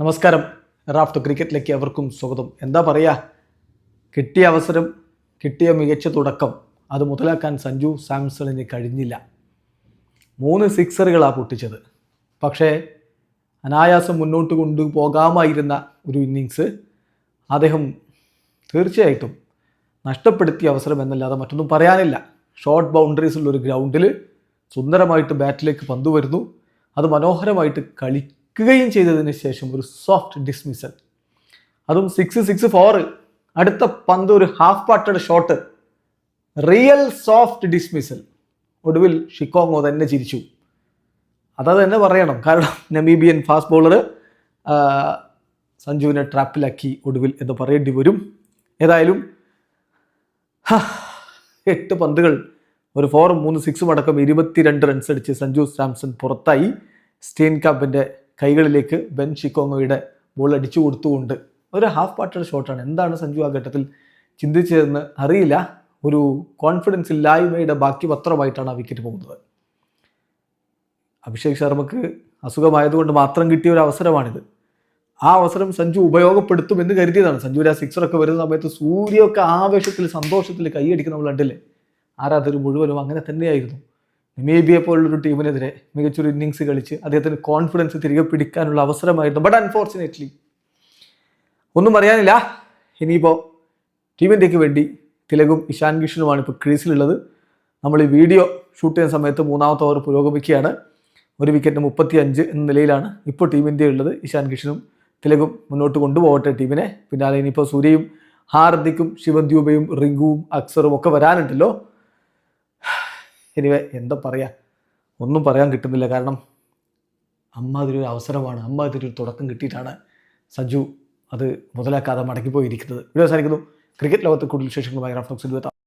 നമസ്കാരം. റാഫ്റ്റ് ക്രിക്കറ്റിലേക്ക് അവർക്കും സ്വാഗതം. എന്താ പറയുക കിട്ടിയ അവസരം കിട്ടിയ മികച്ച തുടക്കം. അത് മുതലാക്കാൻ സഞ്ജു സാംസണിന് കഴിഞ്ഞില്ല. മൂന്ന് സിക്സറുകളാണ് പൊട്ടിച്ചത്. പക്ഷേ അനായാസം മുന്നോട്ട് കൊണ്ടുപോകാമായിരുന്ന ഒരു ഇന്നിങ്സ് അദ്ദേഹം തീർച്ചയായിട്ടും നഷ്ടപ്പെടുത്തിയ അവസരം എന്നല്ലാതെ മറ്റൊന്നും പറയാനില്ല. ഷോർട്ട് ബൗണ്ടറീസ് ഉള്ള ഒരു ഗ്രൗണ്ടിൽ സുന്ദരമായിട്ട് ബാറ്റിലേക്ക് പന്ത് വരുന്നു അത് മനോഹരമായിട്ട് കളിക്കുകയും ചെയ്തതിന് ശേഷം ഒരു സോഫ്റ്റ് ഡിസ്മിസൽ അതും സിക്സ് സിക്സ് ഫോർ അടുത്ത പന്ത് ഒരു half parted shot real soft dismissal ഒടുവിൽ ഷിക്കോങ്ങോ തന്നെ ചിരിച്ചു. അതത് തന്നെ പറയണം. കാരണം നമീബിയൻ ഫാസ്റ്റ് ബോളർ സഞ്ജുവിനെ ട്രാപ്പിലാക്കി ഒടുവിൽ എന്ന് പറയേണ്ടി വരും. ഏതായാലും എട്ട് പന്തുകൾ. ഒരു ഫോറും മൂന്ന് സിക്സും അടക്കം ഇരുപത്തിരണ്ട് റൺസ് അടിച്ച് സഞ്ജു സാംസൺ പുറത്തായി. സ്റ്റീൻ കാപ്പിന്റെ കൈകളിലേക്ക് ബെൻ ഷിക്കോങ്ങോയുടെ ബോൾ അടിച്ചു കൊടുത്തുകൊണ്ട് ഒരു ഹാഫ് പാർട്ടഡ് ഷോട്ടാണ് എന്താണ് സഞ്ജു ആ ഘട്ടത്തിൽ ചിന്തിച്ചതെന്ന് അറിയില്ല. ഒരു കോൺഫിഡൻസ് ഇല്ലായ്മയുടെ ബാക്കി പത്രമായിട്ടാണ് ആ വിക്കറ്റ് പോകുന്നത്. അഭിഷേക് ശർമ്മക്ക് അസുഖമായതുകൊണ്ട് മാത്രം കിട്ടിയ ഒരു അവസരമാണിത്. ആ അവസരം സഞ്ജു ഉപയോഗപ്പെടുത്തുമെന്ന് കരുതിയതാണ്. സഞ്ജുവിന്റെ ആ സിക്സറൊക്കെ വരുന്ന സമയത്ത് സൂര്യമൊക്കെ ആവേശത്തിൽ സന്തോഷത്തിൽ കൈയടിക്കുന്ന നമ്മൾ കണ്ടില്ലേ? ആരാധകർ മുഴുവനും അങ്ങനെ തന്നെയായിരുന്നു. നമീബിയെ പോലുള്ളൊരു ടീമിനെതിരെ മികച്ചൊരു ഇന്നിങ്സ് കളിച്ച് അദ്ദേഹത്തിന് കോൺഫിഡൻസ് തിരികെ പിടിക്കാനുള്ള അവസരമായിരുന്നു. ബട്ട് അൺഫോർച്ചുനേറ്റ്ലി ഒന്നും അറിയാനില്ല. ഇനിയിപ്പോൾ ടീം ഇന്ത്യയ്ക്ക് വേണ്ടി തിലകും ഇഷാൻ കിഷനുമാണ് ഇപ്പോൾ ക്രീസിലുള്ളത് നമ്മൾ ഈ വീഡിയോ ഷൂട്ട് ചെയ്യുന്ന സമയത്ത് മൂന്നാമത്തെ ഓവർ പുരോഗമിക്കുകയാണ്. ഒരു വിക്കറ്റിന് മുപ്പത്തി അഞ്ച് എന്ന നിലയിലാണ് ഇപ്പോൾ ടീം ഇന്ത്യ ഉള്ളത് ഇഷാൻ കിഷനും തിലകും മുന്നോട്ട് കൊണ്ടുപോകട്ടെ ടീമിനെ. പിന്നാലെ ഇനിയിപ്പോൾ സൂര്യയും ഹാർദിക്കും ശിവദ്യൂബയും റിങ്കുവും അക്സറും ഒക്കെ വരാനുണ്ടല്ലോ. എനിവേ എന്താ പറയുക ഒന്നും പറയാൻ കിട്ടുന്നില്ല. കാരണം അമ്മാതിരി ഒരു അവസരമാണ്. അമ്മാതിരി ഒരു തുടക്കം കിട്ടിയിട്ടാണ് സജു അത് മുതലാക്കാതെ മടങ്ങിപ്പോയിരിക്കുന്നത്. വീഡിയോ അവസാനിക്കുന്നു. ക്രിക്കറ്റ് ലോകത്ത് കൂടുതൽ വിശേഷങ്ങളുമായി റാഫ്റ്റോക്സിൽ എത്താം